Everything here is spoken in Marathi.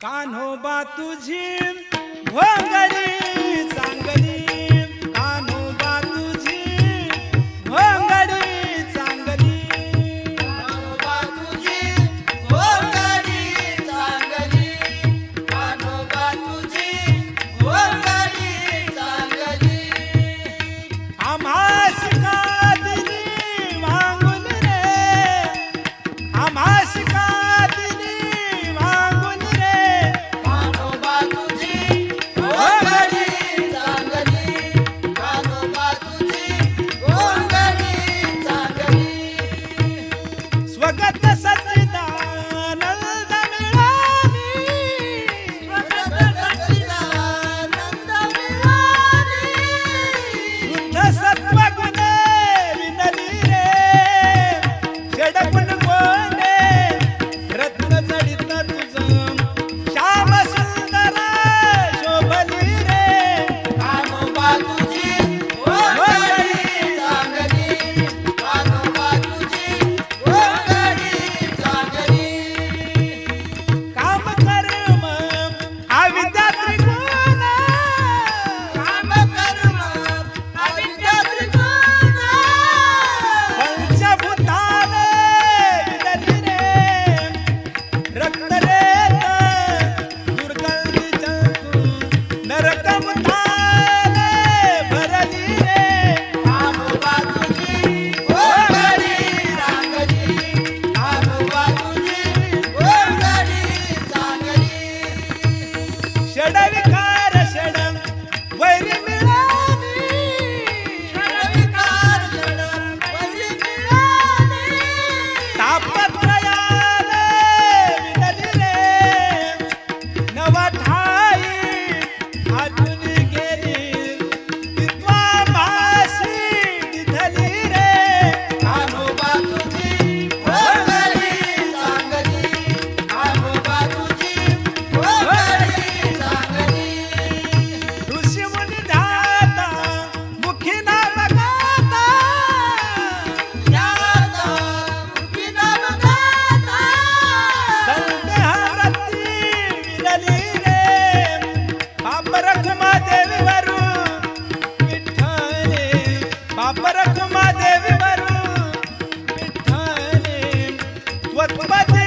कान्होबा तुझी भोंगर Está. परखमा देवी वरू विठ्ठल त्वत्पद